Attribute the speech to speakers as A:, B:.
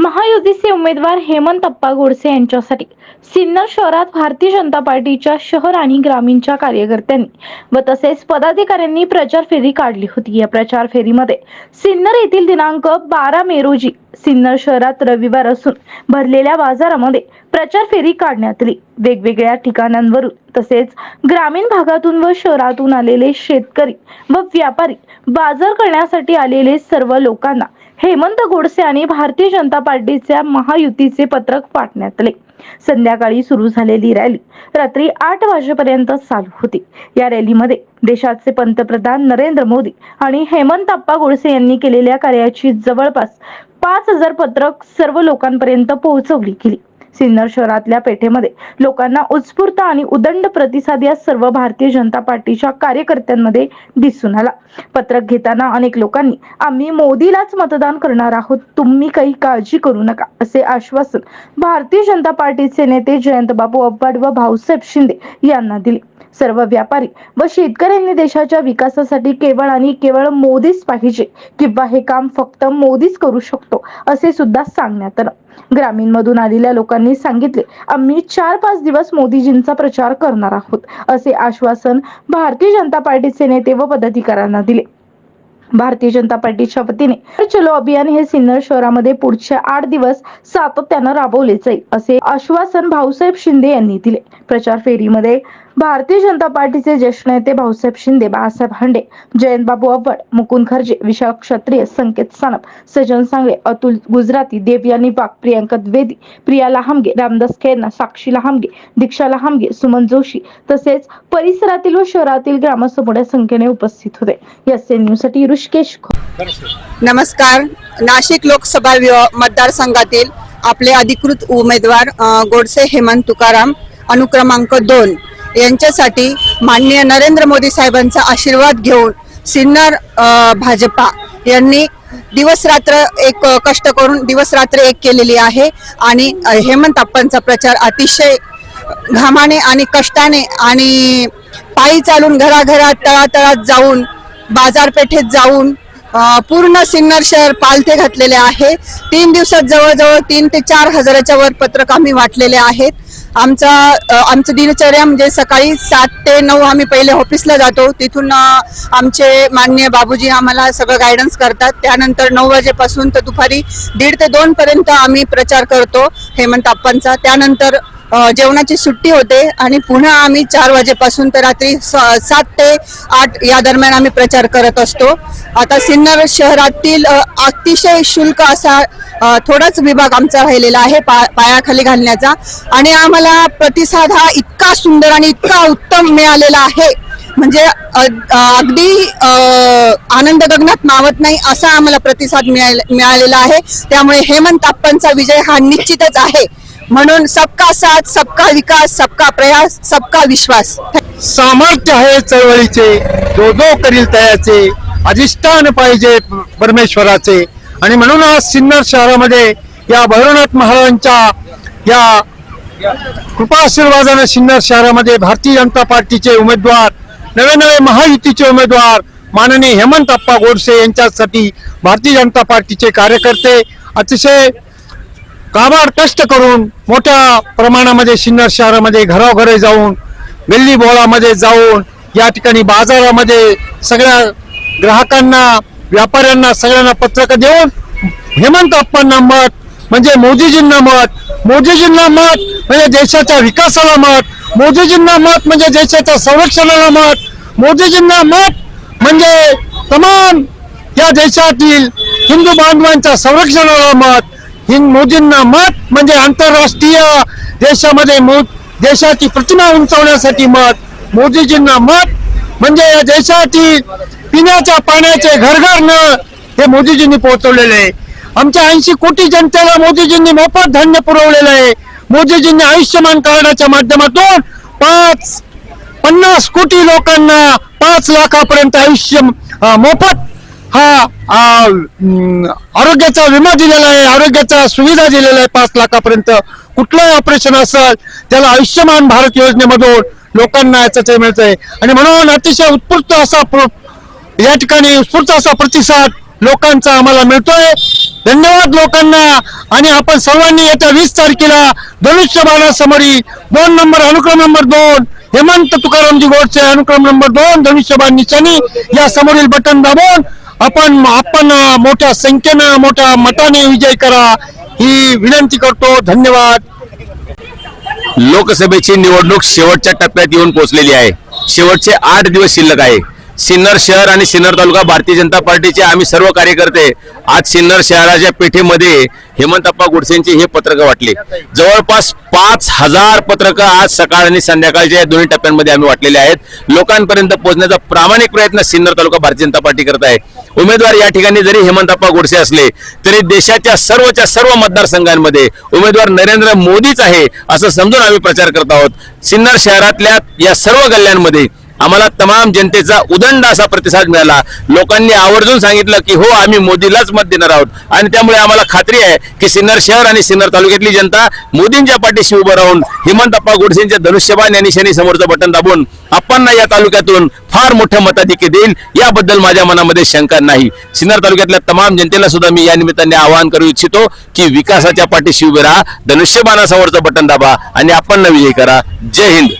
A: महायुतीचे उमेदवार हेमंत अप्पा गोडसे यांच्यासाठी सिन्नर शहरात भारतीय जनता पार्टीच्या शहर आणि ग्रामीणच्या कार्यकर्त्यांनी व तसेच पदाधिकाऱ्यांनी प्रचार फेरी काढली होती. या प्रचार फेरीमध्ये सिन्नर येथील दिनांक बारा मे रोजी सिन्नर शहरात रविवार असून भरलेल्या बाजारामध्ये प्रचार फेरी काढण्यात आली. वेगवेगळ्या ठिकाणांवरून तसेच ग्रामीण भागातून व शहरातून आलेले शेतकरी व व्यापारी बाजार करण्यासाठी आलेले सर्व लोकांना हेमंत गोडसे आणि भारतीय जनता पार्टीच्या महायुतीचे पत्रक पाठण्यात आले. संध्याकाळी सुरू झालेली रॅली रात्री आठ वाजेपर्यंत चालू होती. या रॅलीमध्ये देशाचे पंतप्रधान नरेंद्र मोदी आणि हेमंत अप्पा गोडसे यांनी केलेल्या कार्याची जवळपास पाच हजार पत्रक सर्व लोकांपर्यंत पोहोचवली गेली. सिन्नर शहरातल्या पेठेमध्ये लोकांना उत्स्फूर्त आणि उदंड प्रतिसाद या सर्व भारतीय जनता पार्टीच्या कार्यकर्त्यांमध्ये दिसून आला. पत्रक घेताना अनेक लोकांनी आम्ही मोदीलाच मतदान करणार आहोत तुम्ही काही काळजी करू नका असे आश्वासन भारतीय जनता पार्टीचे नेते जयंत बाबू अब्बाड व भाऊसाहेब शिंदे यांना दिले. सर्व व्यापारी व शेतकऱ्यांनी देशाच्या विकासासाठी केवळ आणि केवळ मोदीच पाहिजे किंवा हे काम फक्त मोदीच करू शकतो असे सुद्धा सांगण्यात आलं. ग्रामीण मधून आलेल्या लोकांनी सांगितले आम्ही चार पाच दिवस मोदीजींचा प्रचार करणार आहोत असे आश्वासन भारतीय जनता पार्टीचे नेते व पदाधिकाऱ्यांना दिले. भारतीय जनता पार्टीच्या वतीने चलो अभियान हे सिन्नर शहरामध्ये पुढच्या आठ दिवस सातत्यानं राबवले जाईल असे आश्वासन भाऊसाहेब शिंदे यांनी दिले. प्रचार फेरीमध्ये भारतीय जनता पार्टीचे ज्येष्ठ नेते भाऊसाहेब शिंदे बाळासाहेब हांडे जयंत बाबू अव्वड मुकुंद खर्जे विशाल क्षत्रिय संकेत सानप सजन सांगळे अतुल गुजराती देवयानी वाघ प्रियांका द्विवेदी प्रिया लहामगे रामदास खेरना साक्षी लहामगे दीक्षा लहामगे सुमन जोशी तसेच परिसरातील व शहरातील ग्रामस्थ मोठ्या संख्येने उपस्थित होते. या न्यूजसाठी ऋषिकेश
B: नमस्कार. नाशिक लोकसभा मतदारसंघातील आपले अधिकृत उमेदवार गोडसे हेमंत तुकाराम अनुक्रमांक दोन. यांच्यासाठी माननीय नरेंद्र मोदी साहेबांचा आशीर्वाद घेऊन सिन्नर भाजपा यांनी दिवस रात्र एक कष्ट करून दिवस रात्र एक केलेली आहे. आणि हेमंत आप्पांचा प्रचार अतिशय घामाने आणि कष्टाने आणि पायी चालून घराघरात तळातळात जाऊन बाजारपेठेत जाऊन पूर्ण सिन्नर शहर पालथे घातलेले आहे. तीन दिवसात जवळजवळ तीन ते चार हजाराच्या वर पत्रक आम्ही वाटलेले आहेत. आमचा आमचं दिनचर्या म्हणजे सकाळी सात ते नऊ आम्ही पहिले ऑफिसला जातो. तिथून आमचे माननीय बाबूजी आम्हाला सगळं गायडन्स करतात. त्यानंतर नऊ वाजेपासून तर दुपारी दीड ते दोन पर्यंत आम्ही प्रचार करतो हेमंत आप्पांचा. त्यानंतर जेवणाची सुट्टी होते आणि पुन्हा आम्ही चार वाजेपासून तर रात्री स- सात ते आठ या दरम्यान आम्ही प्रचार करत असतो. आता सिन्नर शहरातील अतिशय शुल्क असा थोडाच विभाग आमचा राहिलेला आहे पा पायाखाली घालण्याचा. आणि आम्हाला प्रतिसाद हा इतका सुंदर आणि इतका उत्तम मिळालेला आहे. म्हणजे अगदी आनंद गगनात मावत नाही असा आम्हाला प्रतिसाद मिळालेला आहे. त्यामुळे हेमंत अप्पांचा विजय हा निश्चितच आहे. म्हणून सबका साथ सबका विकास सबका प्रयास सबका विश्वास.
C: सामर्थ्य आहे चळवळीचे जो जो करील तयाचे अधिष्ठान पाहिजे परमेश्वराचे. आणि म्हणून आज सिन्नर शहरामध्ये या भैरवनाथ महाराजांच्या या कृपाशीर्वादानं सिन्नर शहरामध्ये भारतीय जनता पार्टीचे उमेदवार नवे नवे महायुतीचे उमेदवार माननीय हेमंत अप्पा गोडसे यांच्यासाठी भारतीय जनता पार्टीचे कार्यकर्ते अतिशय काबाड कष्ट करून मोठ्या प्रमाणामध्ये सिन्नर शहरामध्ये घराघरे जाऊन गल्ली बोळामध्ये जाऊन या ठिकाणी बाजारामध्ये सगळ्या ग्राहकांना व्यापाऱ्यांना सगळ्यांना पत्रक देऊन हेमंत अप्पांना मत म्हणजे मोदीजींना मत मोदीजींना मत म्हणजे देशाच्या विकासाला मत मोदीजींना मत म्हणजे देशाच्या संरक्षणाला मत मोदीजींना मत म्हणजे तमाम या देशातील हिंदू बांधवांच्या संरक्षणाला मत हिंद मोदींना मत म्हणजे आंतरराष्ट्रीय देशामध्ये देशाची प्रतिमा उंचावण्यासाठी मत मोदीजींना मत म्हणजे या देशातील पिण्याच्या पाण्याचे घरघर न हे मोदीजींनी पोहोचवलेले आहे. आमच्या ऐंशी कोटी जनतेला मोदीजींनी मोफत धान्य पुरवलेलं आहे. मोदीजींनी आयुष्यमान कार्डाच्या माध्यमातून पाच पन्नास कोटी लोकांना पाच लाखापर्यंत आयुष्य मोफत हा आरोग्याचा विमा दिलेला आहे आरोग्याचा सुविधा दिलेला आहे पाच लाखापर्यंत. कुठलंही ऑपरेशन असेल त्याला आयुष्यमान भारत योजनेमधून लोकांना याचं ते मिळतंय. आणि म्हणून अतिशय उत्स्फूर्त असा या ठिकाणी उत्स्फूर्त असा प्रतिसाद लोकांचा आम्हाला मिळतोय. धन्यवाद लोकांना. आणि आपण सर्वांनी येत्या वीस तारखेला धनुष्यबाणासमोरील दोन नंबर अनुक्रम नंबर दोन हेमंत तुकारामजी गोडसे अनुक्रम नंबर दोन धनुष्यबाण निशाणी या समोरील बटन दाबून आपण आपण मोठ्या संख्येनं मोठ्या मताने विजय करा ही विनंती करतो. धन्यवाद.
D: लोकसभेची निवडणूक शेवटच्या टप्प्यात येऊन पोहोचलेली आहे. शेवटचे आठ दिवस शिल्लक आहे. सिन्नर शहर आणि सिन्नर तालुका भारतीय जनता पार्टीचे आम्ही सर्व कार्यकर्ते आज सिन्नर शहराच्या पेठेमध्ये हेमंतप्पा गुडसेंची हे पत्रकं वाटले. जवळपास पाच हजार पत्रकं आज सकाळ आणि संध्याकाळच्या या दोन्ही टप्प्यांमध्ये आम्ही वाटलेले आहेत. लोकांपर्यंत पोहोचण्याचा प्रामाणिक प्रयत्न सिन्नर तालुका भारतीय जनता पार्टी करत आहे. उमेदवार या ठिकाणी जरी हेमंतप्पा गोडसे असले तरी देशाच्या सर्वच्या सर्व मतदारसंघांमध्ये उमेदवार नरेंद्र मोदीच आहे असं समजून आम्ही प्रचार करत आहोत. सिन्नर शहरातल्या या सर्व गल्ल्यांमध्ये आम्हाला तमाम जनतेचा उदंड असा प्रतिसाद मिळाला. लोकांनी आवर्जून सांगितलं की हो आम्ही मोदीलाच मत देणार आहोत. आणि त्यामुळे आम्हाला खात्री आहे की सिन्नर शहर आणि सिन्नर तालुक्यातली जनता मोदींच्या पाठीशी उभं राहून हिमंतप्पा गोडसेंच्या धनुष्यबाण यांनी शनी समोरचं बटन दाबून आप्पांना या तालुक्यातून फार मोठं मताधिक्य देईल. याबद्दल माझ्या मनामध्ये शंका नाही. सिन्नर तालुक्यातल्या तमाम जनतेला सुद्धा मी या निमित्ताने आवाहन करू इच्छितो की विकासाच्या पाठीशी उभे राहा. धनुष्यबाणासमोरचं बटन दाबा आणि आपण विजयी करा. जय हिंद.